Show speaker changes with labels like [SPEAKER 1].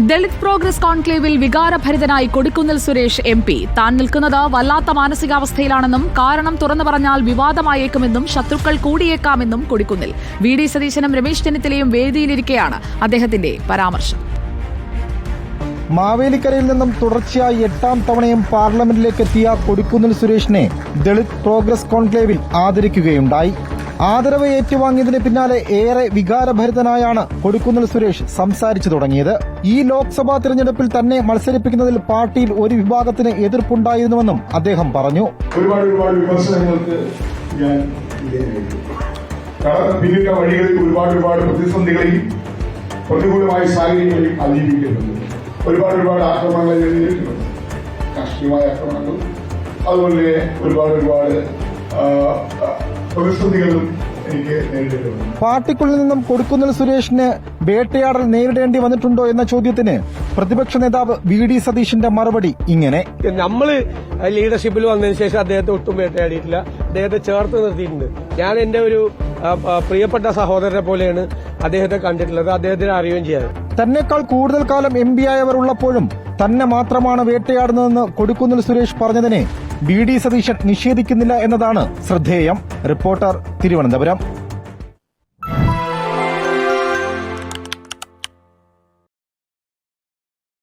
[SPEAKER 1] Dalit progress കോൺക്ലേവിൽ വികാരഭരിതനായി Kodikunnil Suresh M P. താൻ നിൽക്കുന്നത് വല്ലാത്ത മാനസികാവസ്ഥയിലാണെന്നും കാരണം തുറന്നു പറഞ്ഞാൽ വിവാദമായേക്കുമെന്നും ശത്രുക്കൾ കൂടിയേക്കാമെന്നും കൊടിക്കുന്നിൽ. വി. ഡി. സതീശനും രമേശ് ചെന്നിത്തലയും വേദിയിലിരിക്കെയാണ് അദ്ദേഹത്തിന്റെ പരാമർശം.
[SPEAKER 2] മാവേലിക്കരയിൽ നിന്നും തുടർച്ചയായി എട്ടാം തവണയും പാർലമെന്റിലേക്ക് എത്തിയ കൊടിക്കുന്നിൽ സുരേഷിനെ ദളിത് പ്രോഗ്രസ് കോൺക്ലേവിൽ ആദരിക്കുകയുണ്ടായി. ആദരവ് ഏറ്റുവാങ്ങിയതിന് പിന്നാലെ ഏറെ വികാരഭരിതനായാണ് കൊടിക്കുന്നിൽ സുരേഷ് സംസാരിച്ചു തുടങ്ങിയത്. ഈ ലോക്സഭാ തിരഞ്ഞെടുപ്പിൽ തന്നെ മത്സരിപ്പിക്കുന്നതിൽ പാർട്ടിയിൽ ഒരു വിഭാഗത്തിന് എതിർപ്പുണ്ടായിരുന്നുവെന്നും അദ്ദേഹം പറഞ്ഞു.
[SPEAKER 3] ഒരുപാട് ഒരുപാട് വിമർശനങ്ങൾക്ക് ഞാൻ പിന്നിട്ട വഴികളിൽ ഒരുപാട് ഒരുപാട് പ്രതിസന്ധികളെയും പ്രതികൂലമായ സാഹചര്യങ്ങളെയും അതിജീവിക്കുന്നുണ്ട് ഒരുപാട് ഒരുപാട് ആക്രമണങ്ങൾ രാഷ്ട്രീയമായ ആക്രമണങ്ങൾ അതുപോലെ ഒരുപാട് ഒരുപാട് പ്രതിസന്ധികളും എനിക്ക് നേരിട്ടിട്ടുണ്ട്
[SPEAKER 2] പാർട്ടിക്കുള്ളിൽ നിന്നും കൊടുക്കുന്നിൽ സുരേഷിന് വേട്ടയാടൽ നേരിടേണ്ടി വന്നിട്ടുണ്ടോ എന്ന ചോദ്യത്തിന് പ്രതിപക്ഷ നേതാവ് വി ഡി സതീഷിന്റെ മറുപടി ഇങ്ങനെ.
[SPEAKER 4] നമ്മൾ ലീഡർഷിപ്പിൽ വന്നതിന് ശേഷം അദ്ദേഹത്തെ ഒട്ടും വേട്ടയാടിയിട്ടില്ല. അദ്ദേഹത്തെ ചേർത്ത് നിർത്തിയിട്ടുണ്ട്. ഞാൻ എന്റെ ഒരു പ്രിയപ്പെട്ട സഹോദരനെ പോലെയാണ് അദ്ദേഹത്തെ കണ്ടിട്ടുള്ളത്. അദ്ദേഹത്തിന് അറിയുകയും ചെയ്യാറ്
[SPEAKER 2] തന്നെക്കാൾ കൂടുതൽ കാലം എം പി ആയവർ ഉള്ളപ്പോഴും തന്നെ മാത്രമാണ് വേട്ടയാടുന്നതെന്ന് കൊടുക്കുന്നിൽ സുരേഷ് പറഞ്ഞതിനെ ബി ഡി സതീശൻ നിഷേധിക്കുന്നില്ല എന്നതാണ് ശ്രദ്ധേയം. റിപ്പോർട്ടർ തിരുവനന്തപുരം.